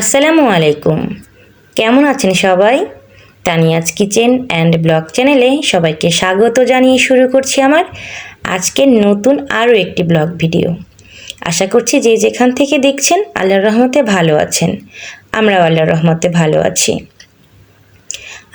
আসসালামু আলাইকুম। কেমন আছেন সবাই? তানিয়াজ কিচেন অ্যান্ড ব্লগ চ্যানেলে সবাইকে স্বাগত জানিয়ে শুরু করছি আমার আজকের নতুন আরও একটি ব্লগ ভিডিও। আশা করছি যে যেখান থেকে দেখছেন আল্লাহর রহমতে ভালো আছেন। আমরাও আল্লাহর রহমতে ভালো আছি।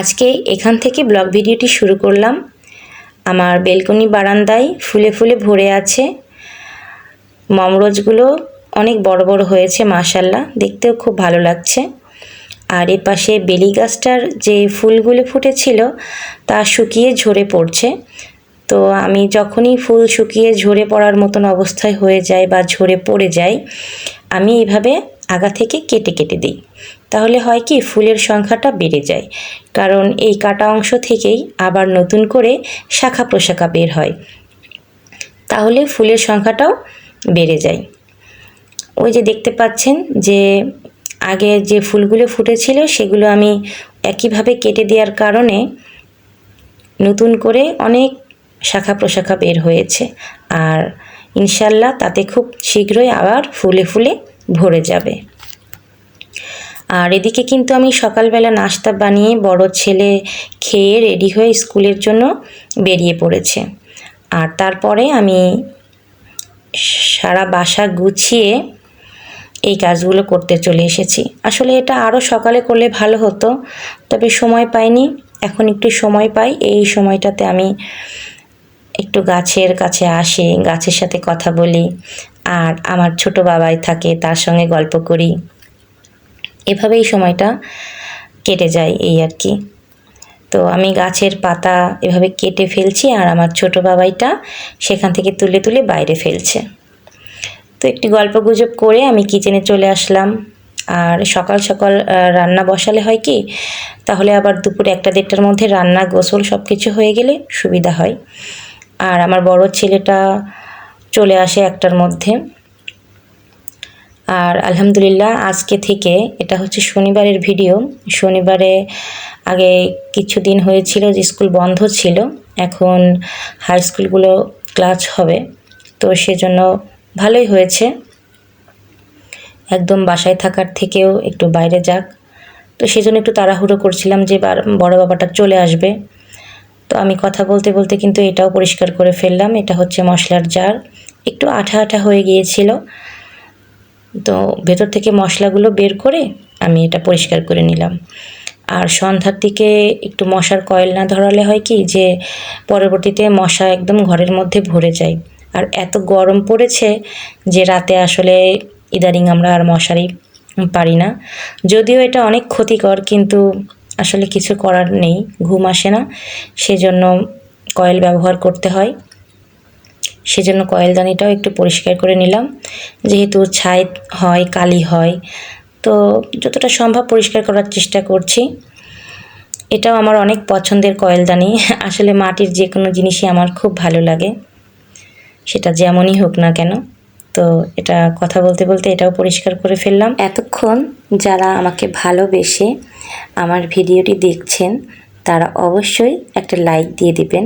আজকে এখান থেকে ব্লগ ভিডিওটি শুরু করলাম। আমার বেলকনি বারান্দায় ফুলে ফুলে ভরে আছে। মমরোজগুলো অনেক বড় বড় হয়েছে, মাশাল্লাহ। দেখতেও খুব ভালো লাগছে। আর এ পাশে বেলি গাছটার যে ফুলগুলো ফুটেছিল, তা শুকিয়ে ঝরে পড়ছে। তো আমি যখনই ফুল শুকিয়ে ঝরে পড়ার মতন অবস্থায় হয়ে যায় বা ঝরে পড়ে যায়, আমি এইভাবে আগা থেকে কেটে কেটে দিই। তাহলে হয় কি, ফুলের সংখ্যাটা বেড়ে যায়। কারণ এই কাটা অংশ থেকেই আবার নতুন করে শাখা প্রশাখা বের হয়। তাহলে ফুলের সংখ্যাটাও বেড়ে যায়। ওই যে দেখতে পাচ্ছেন যে আগে যে ফুলগুলো ফুটেছিল সেগুলো আমি একইভাবে কেটে দেওয়ার কারণে নতুন করে অনেক শাখা প্রশাখা বের হয়েছে। আর ইনশাল্লাহ তাতে খুব শীঘ্রই আবার ফুলে ফুলে ভরে যাবে। আর এদিকে কিন্তু আমি সকালবেলা নাস্তা বানিয়ে বড় ছেলে খেয়ে রেডি হয়ে স্কুলের জন্য বেরিয়ে পড়েছে। আর তারপরে আমি সারা বাসা গুছিয়ে এই কাজগুলো করতে চলে এসেছি। আসলে এটা আরও সকালে করলে ভালো হতো, তবে সময় পাইনি। এখন একটু সময় পাই, এই সময়টাতে আমি একটু গাছের কাছে আসি, গাছের সাথে কথা বলি, আর আমার ছোট বাবাই থাকে, তার সঙ্গে গল্প করি। এভাবেই সময়টা কেটে যায় এই আর কি। তো আমি গাছের পাতা এভাবে কেটে ফেলছি, আর আমার ছোট বাবাইটা সেখান থেকে তুলে তুলে বাইরে ফেলছে। তো একটি গল্প গুজব করে আমি কিচেনে চলে আসলাম। আর সকাল সকাল রান্না বসালে হয় কি, তাহলে আবার দুপুরে একটা দেড়টার মধ্যে রান্না, গোসল সব কিছু হয়ে গেলে সুবিধা হয়। আর আমার বড় ছেলেটা চলে আসে একটার মধ্যে। আর আলহামদুলিল্লাহ, আজকে থেকে এটা হচ্ছে শনিবারের ভিডিও। শনিবারে আগে কিছু দিন হয়েছিল যে স্কুল বন্ধ ছিল, এখন হাই স্কুলগুলো ক্লাস হবে। তো সেজন্য ভালোই হয়েছে। একদম বাসায় থাকার থেকেও একটু বাইরে যাক। তো সেজন্য একটু তাড়াহুড়ো করছিলাম যে বড় বাবাটা চলে আসবে। তো আমি কথা বলতে বলতে কিন্তু এটাও পরিষ্কার করে ফেললাম। এটা হচ্ছে মশলার জার। একটু আঠা আঠা হয়ে গিয়েছিল। তো ভেতর থেকে মশলাগুলো বের করে আমি এটা পরিষ্কার করে নিলাম। আর সন্ধ্যার দিকে একটু মশার কয়েল না ধরালে হয় কি যে, পরবর্তীতে মশা একদম ঘরের মধ্যে ভরে যায়। আর এত গরম পড়েছে যে রাতে আসলে ইদানিং আমরা আর মশারি পারি না। যদিও এটা অনেক ক্ষতিকর, কিন্তু আসলে কিছু করার নেই, ঘুম আসে না। সেজন্য কয়েল ব্যবহার করতে হয়। সেজন্য কয়েলদানিটাও একটু পরিষ্কার করে নিলাম। যেহেতু ছাই হয়, কালি হয়, তো যতটা সম্ভব পরিষ্কার করার চেষ্টা করছি। এটাও আমার অনেক পছন্দের কয়েলদানি আসলে মাটির যে কোনো জিনিসই আমার খুব ভালো লাগে। সেটা যেমনই হোক না কেন, তো এটা কথা বলতে বলতে এটাও পরিষ্কার করে ফেললাম। এতক্ষণ যারা আমাকে ভালোবেসে আমার ভিডিওটি দেখছেন, তারা অবশ্যই একটা লাইক দিয়ে দিবেন।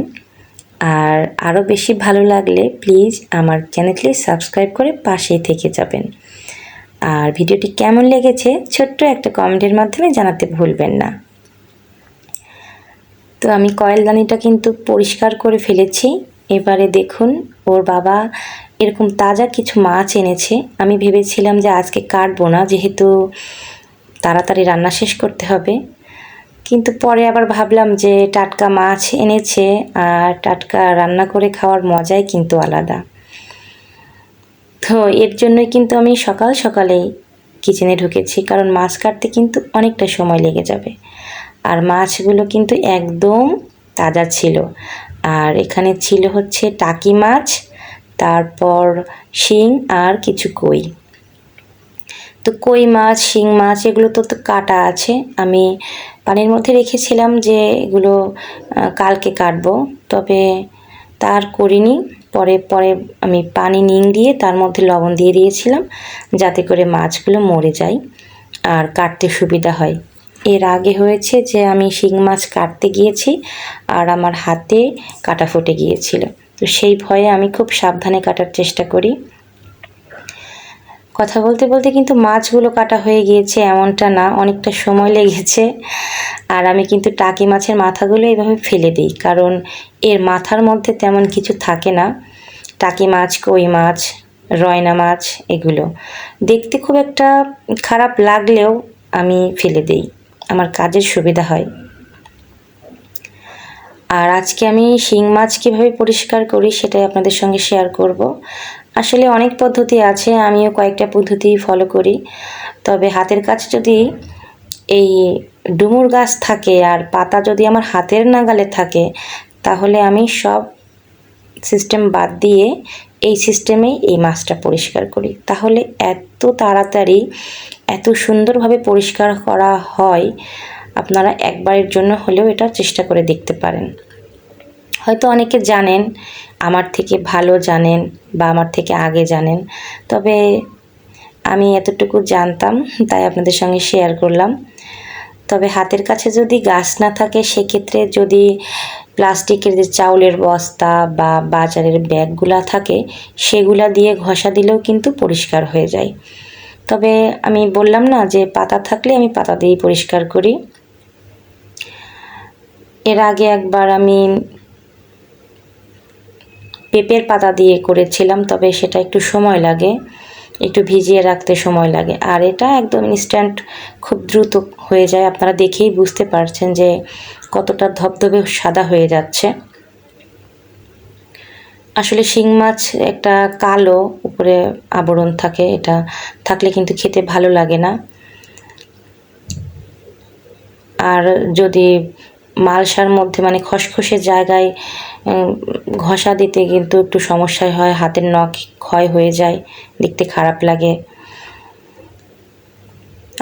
আর আরও বেশি ভালো লাগলে প্লিজ আমার চ্যানেলটি সাবস্ক্রাইব করে পাশেই থেকে যাবেন। আর ভিডিওটি কেমন লেগেছে ছোট্ট একটা কমেন্টের মাধ্যমে জানাতে ভুলবেন না। তো আমি কয়েলদানিটা কিন্তু পরিষ্কার করে ফেলেছি। এবারে দেখুন, ওর বাবা এরকম তাজা কিছু মাছ এনেছে। আমি ভেবেছিলাম যে আজকে কাটবো না, যেহেতু তাড়াতাড়ি রান্না শেষ করতে হবে। কিন্তু পরে আবার ভাবলাম যে টাটকা মাছ এনেছে আর টাটকা রান্না করে খাওয়ার মজাই কিন্তু আলাদা। তো এর জন্যই কিন্তু আমি সকাল সকালেই কিচেনে ঢুকেছি, কারণ মাছ কাটতে কিন্তু অনেকটা সময় লেগে যাবে। আর মাছগুলো কিন্তু একদম তাজা ছিল। আর এখানে ছিল হচ্ছে টাকি মাছ, তারপর শিং আর কিছু কই। তো কই মাছ, শিং মাছ, এগুলো তো কাটা আছে। আমি পানির মধ্যে রেখেছিলাম যে এগুলো কালকে কাটবো। তবে তার করিনি। পরে পরে আমি পানি নিং দিয়ে তার মধ্যে লবণ দিয়ে দিয়েছিলাম, যাতে করে মাছগুলো মরে যায় আর কাটতে সুবিধা হয়। এর আগে হয়েছে যে আমি শিং মাছ কাটতে গিয়েছি আর আমার হাতে কাটা ফুটে গিয়েছিল। তো সেই ভয়ে আমি খুব সাবধানে কাটার চেষ্টা করি। কথা বলতে বলতে কিন্তু মাছগুলো কাটা হয়ে গিয়েছে এমনটা না, অনেকটা সময় লেগেছে। আর আমি কিন্তু টাকি মাছের মাথাগুলো এইভাবে ফেলে দিই, কারণ এর মাথার মধ্যে তেমন কিছু থাকে না। টাকি মাছ, কই মাছ, রয়না মাছ, এগুলো। দেখতে খুব একটা খারাপ লাগলেও আমি ফেলে দিই। আমার কাজের সুবিধা হয়। আর আজকে আমি শিং মাছ কীভাবে পরিষ্কার করি সেটাই আপনাদের সঙ্গে শেয়ার করব। আসলে অনেক পদ্ধতি আছে, আমিও কয়েকটা পদ্ধতি ফলো করি। তবে হাতের কাছে যদি এই ডুমুর গাছ থাকে আর পাতা যদি আমার হাতের নাগালে থাকে, তাহলে আমি সব সিস্টেম বাদ দিয়ে এই সিস্টেমেই এই মাছটা পরিষ্কার করি। তাহলে এত তাড়াতাড়ি এত সুন্দরভাবে পরিষ্কার করা হয়, আপনারা একবারের জন্য হলেও এটা চেষ্টা করে দেখতে পারেন। হয়তো অনেকে জানেন, আমার থেকে ভালো জানেন বা আমার থেকে আগে জানেন। তবে আমি এতটুকু জানতাম, তাই আপনাদের সঙ্গে শেয়ার করলাম। তবে হাতের কাছে যদি গাছ না থাকে, সেক্ষেত্রে যদি প্লাস্টিকের যে চাউলের বস্তা বা বাজারের ব্যাগগুলা থাকে, সেগুলা দিয়ে ঘষা দিলেও কিন্তু পরিষ্কার হয়ে যায়। তবে আমি বললাম না যে পাতা থাকলে আমি পাতা দিয়েই পরিষ্কার করি। এর আগে একবার আমি পেঁপের পাতা দিয়ে করেছিলাম, তবে সেটা একটু সময় লাগে, একটু ভিজিয়ে রাখতে সময় লাগে। আর এটা একদম ইনস্ট্যান্ট খুব দ্রুত হয়ে যায়। আপনারা দেখেই বুঝতে পারছেন যে কতটা ধবধবে সাদা হয়ে যাচ্ছে। আসলে শিং মাছ একটা কালো উপরে আবরণ থাকে, এটা থাকলে কিন্তু খেতে ভালো লাগে না। আর যদি মালসার মধ্যে মানে খসখসে জায়গায় ঘষা দিতে কিন্তু একটু সমস্যায় হয়, হাতের নখ ক্ষয় হয়ে যায়, দেখতে খারাপ লাগে।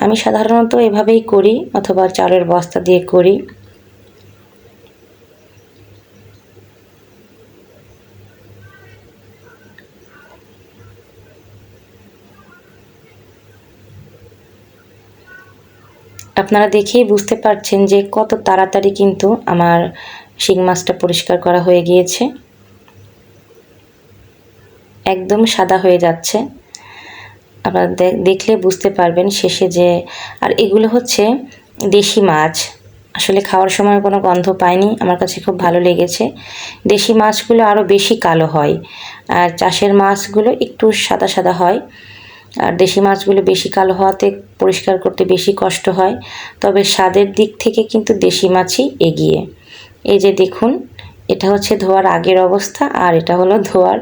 আমি সাধারণত এভাবেই করি, অথবা চালের বস্তা দিয়ে করি। আপনারা দেখেই বুঝতে পারছেন যে কত তাড়াতাড়ি কিন্তু আমার শিং মাছটা পরিষ্কার করা হয়ে গিয়েছে। একদম সাদা হয়ে যাচ্ছে। আপনারা দেখলে বুঝতে পারবেন শেষে যে, আর এগুলো হচ্ছে দেশি মাছ। আসলে খাওয়ার সময় কোনো গন্ধ পাইনি, আমার কাছে খুব ভালো লেগেছে। দেশি মাছগুলো আরও বেশি কালো হয়, আর চাষের মাছগুলো একটু সাদা সাদা হয়। আর দেশি মাছগুলো বেশি কালো হওয়াতে পরিষ্কার করতে বেশি কষ্ট হয়। তবে স্বাদের দিক থেকে কিন্তু দেশি মাছই এগিয়ে। এই যে দেখুন, এটা হচ্ছে ধোয়ার আগের অবস্থা আর এটা হলো ধোয়ার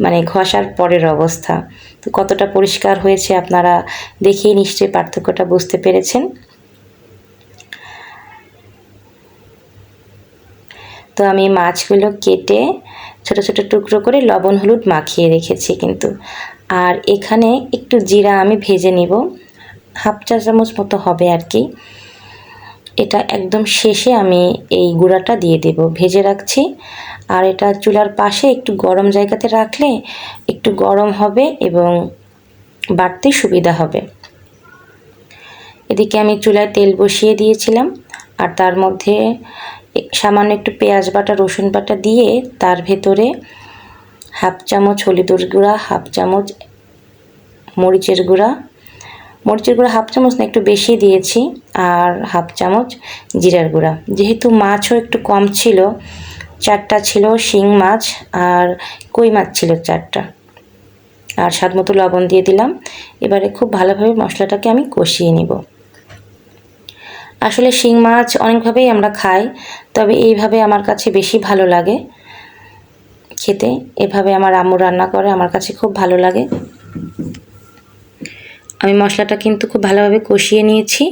মানে ঘষার পরের অবস্থা। তো কতটা পরিষ্কার হয়েছে আপনারা দেখেই নিশ্চয়ই পার্থক্যটা বুঝতে পেরেছেন। তো আমি মাছগুলো কেটে ছোট ছোট টুকরো করে লবণ হলুদ মাখিয়ে রেখেছি কিন্তু। আর এখানে একটু জিরা আমি ভেজে নিব। হাফ চা চামচ মতো হবে আর কি। এটা একদম শেষে আমি এই গুঁড়াটা দিয়ে দেব। ভেজে রাখছি। আর এটা চুলার পাশে একটু গরম জায়গাতে রাখলে একটু গরম হবে এবং বাড়তে সুবিধা হবে। এদিকে আমি চুলায় তেল বসিয়ে দিয়েছিলাম। আর তার মধ্যে সামান্য একটু পেঁয়াজ বাটা, রসুন বাটা দিয়ে তার ভেতরে হাফ চামচ হলুদের গুঁড়া, হাফ চামচ মরিচের গুঁড়া। মরিচের গুঁড়া হাফ চামচ না, একটু বেশি দিয়েছি। আর হাফ চামচ জিরার গুঁড়া। যেহেতু মাছও একটু কম ছিল, চারটা ছিল শিং মাছ আর কই মাছ ছিল চারটা। আর স্বাদ মতো লবণ দিয়ে দিলাম। এবারে খুব ভালোভাবে মশলাটাকে আমি কষিয়ে নিব। আসলে শিং মাছ অনেকভাবেই আমরা খাই, তবে এইভাবে আমার কাছে বেশি ভালো লাগে। খেতে। এভাবে আমার আম্মু রান্না করে, আমার কাছে খুব ভালো লাগে। আমি মশলাটা কিন্তু খুব ভালোভাবে কষিয়ে নিয়েছি।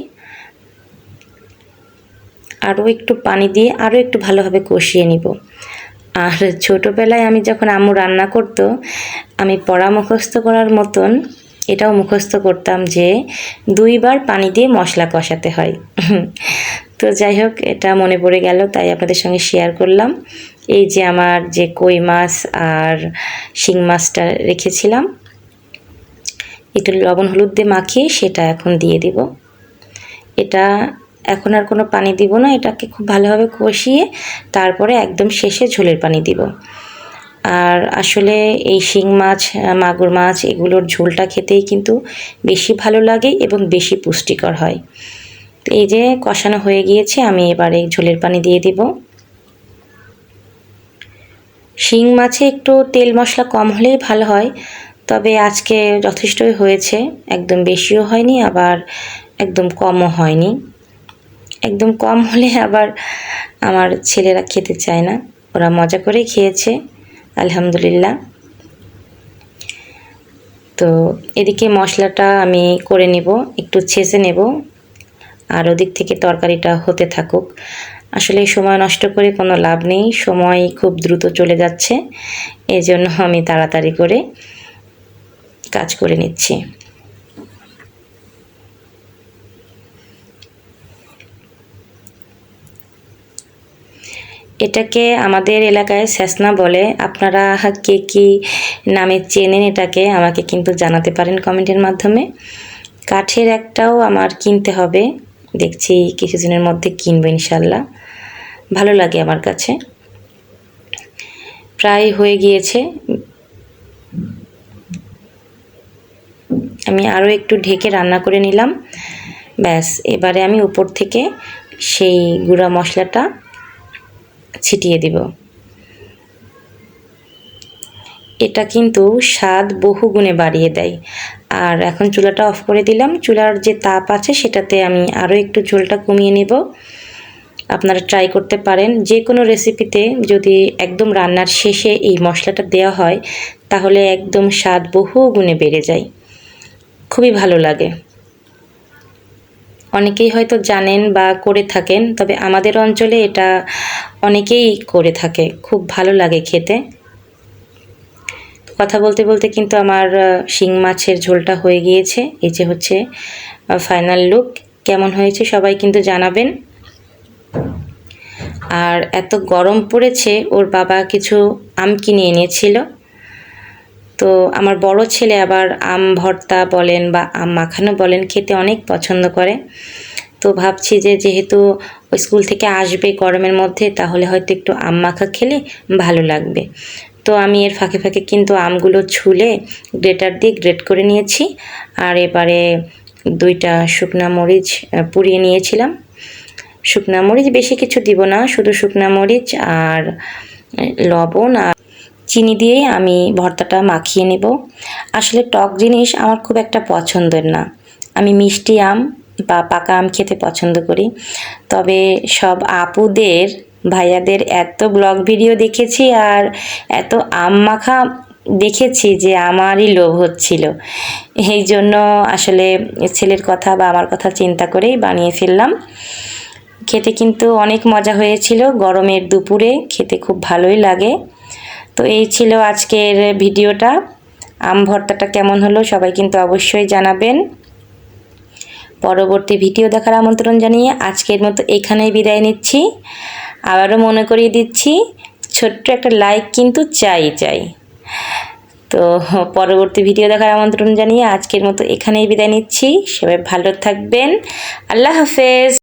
আরও একটু পানি দিয়ে আরও একটু ভালোভাবে কষিয়ে নিব। আর ছোটোবেলায় আমি যখন আম্মু রান্না করতো, আমি পড়া মুখস্থ করার মতন এটাও মুখস্থ করতাম যে দুইবার পানি দিয়ে মশলা কষাতে হয়। তো যাই হোক, এটা মনে পড়ে গেল, তাই আপনাদের সঙ্গে শেয়ার করলাম। এই যে আমার যে কই মাছ আর শিং মাছটা রেখেছিলাম, একটু লবণ হলুদ দিয়ে মাখিয়ে সেটা এখন দিয়ে দিব। এটা এখন আর কোনো পানি দিব না, এটাকে খুব ভালোভাবে কষিয়ে তারপরে একদম শেষে ঝোলের পানি দিব। আর আসলে এই শিং মাছ, মাগুর মাছ এগুলোর ঝোলটা খেতেই কিন্তু বেশি ভালো লাগে এবং বেশি পুষ্টিকর হয়। এই যে কষানো হয়ে গিয়েছে, আমি এবারে ঝোলের পানি দিয়ে দিব। শিং মাছে একটু তেল মশলা কম হলেই ভালো হয়, তবে আজকে যথেষ্টই হয়েছে। একদম বেশিও হয়নি, আবার একদম কমও হয়নি। একদম কম হলে আবার আমার ছেলেরা খেতে চায় না। ওরা মজা করে খেয়েছে, আলহামদুলিল্লাহ। তো এদিকে মশলাটা আমি করে নেব, একটু ছেঁচে নেব, আর ওদিক থেকে তরকারিটা হতে থাকুক। আসলে সময় নষ্ট করে কোনো লাভ নেই। সময় খুব দ্রুত চলে যাচ্ছে। এই জন্য আমি তাড়াতাড়ি করে কাজ করে নিচ্ছি। এটাকে আমাদের এলাকায় স্যাসনা বলে। আপনারা কে কী নামে চেনেন এটাকে আমাকে কিন্তু জানাতে পারেন কমেন্টের মাধ্যমে। কাঠের একটাও আমার কিনতে হবে। দেখছি কিছুদিনের মধ্যে কিনবো ইনশাল্লাহ। ভালো লাগে আমার কাছে। প্রায় হয়ে গিয়েছে। আমি আরও একটু ঢেকে রান্না করে নিলাম। ব্যাস, এবারে আমি উপর থেকে সেই গুঁড়া মশলাটা ছিটিয়ে দিব। এটা কিন্তু স্বাদ বহু গুণে বাড়িয়ে দেয়। আর এখন চুলাটা অফ করে দিলাম। চুলার যে তাপ আছে সেটাতে আমি আরও একটু ঝোলটা কমিয়ে নেব। আপনারা ট্রাই করতে পারেন। যে কোনো রেসিপিতে যদি একদম রান্নার শেষে এই মশলাটা দেওয়া হয়, তাহলে একদম স্বাদ বহু গুণে বেড়ে যায়। খুবই ভালো লাগে। অনেকেই হয়তো জানেন বা করে থাকেন, তবে আমাদের অঞ্চলে এটা অনেকেই করে থাকে। খুব ভালো লাগে খেতে। কথা বলতে বলতে কিন্তু আমার শিং মাছের ঝোলটা হয়ে গিয়েছে। এই যে হচ্ছে ফাইনাল লুক কেমন হয়েছে সবাই কিন্তু জানাবেন। আর এত গরম পড়েছে, ওর বাবা কিছু আম কিনে এনেছিল। তো আমার বড় ছেলে আবার আম ভর্তা বলেন বা আম মাখানো বলেন খেতে অনেক পছন্দ করে। তো ভাবছি যে যেহেতু স্কুল থেকে আসবে গরমের মধ্যে, তাহলে হয়তো একটু আম মাখা খেলে ভালো লাগবে। তো আমি এর ফাঁকে ফাঁকে কিন্তু আমগুলো ছুলে গ্রেটার দিয়ে গ্রেট করে নিয়েছি। আর এবারে দুইটা শুকনা মরিচ পুড়িয়ে নিয়েছিলাম। শুকনা মরিচ বেশি কিছু দিব না, শুধু শুকনা মরিচ আর লবণ আর চিনি দিয়েই আমি ভর্তাটা মাখিয়ে নেব। আসলে টক জিনিস আমার খুব একটা পছন্দের না। আমি মিষ্টি আম বা পাকা আম খেতে পছন্দ করি। তবে সব আপুদের, ভাইয়াদের এত ব্লগ ভিডিও দেখেছি আর এত আম মাখা দেখেছি যে আমারই লোভ হচ্ছিল। এই জন্য আসলে ছেলের কথা বা আমার কথা চিন্তা করেই বানিয়ে ফেললাম। খেতে কিন্তু অনেক মজা হয়েছিল। গরমের দুপুরে খেতে খুব ভালোই লাগে। তো এই ছিল আজকের ভিডিওটা। আম ভর্তাটা কেমন হলো সবাই কিন্তু অবশ্যই জানাবেন। পরবর্তী ভিডিও দেখার আমন্ত্রণ জানিয়ে আজকের মতো এখানেই বিদায় নিচ্ছি। আবারও মনে করিয়ে দিচ্ছি, ছোট্ট একটা লাইক কিন্তু চাই চাই। তো পরবর্তী ভিডিও দেখার আমন্ত্রণ জানিয়ে আজকের মতো এখানেই বিদায় নিচ্ছি। সবাই ভালো থাকবেন। আল্লাহ হাফেজ।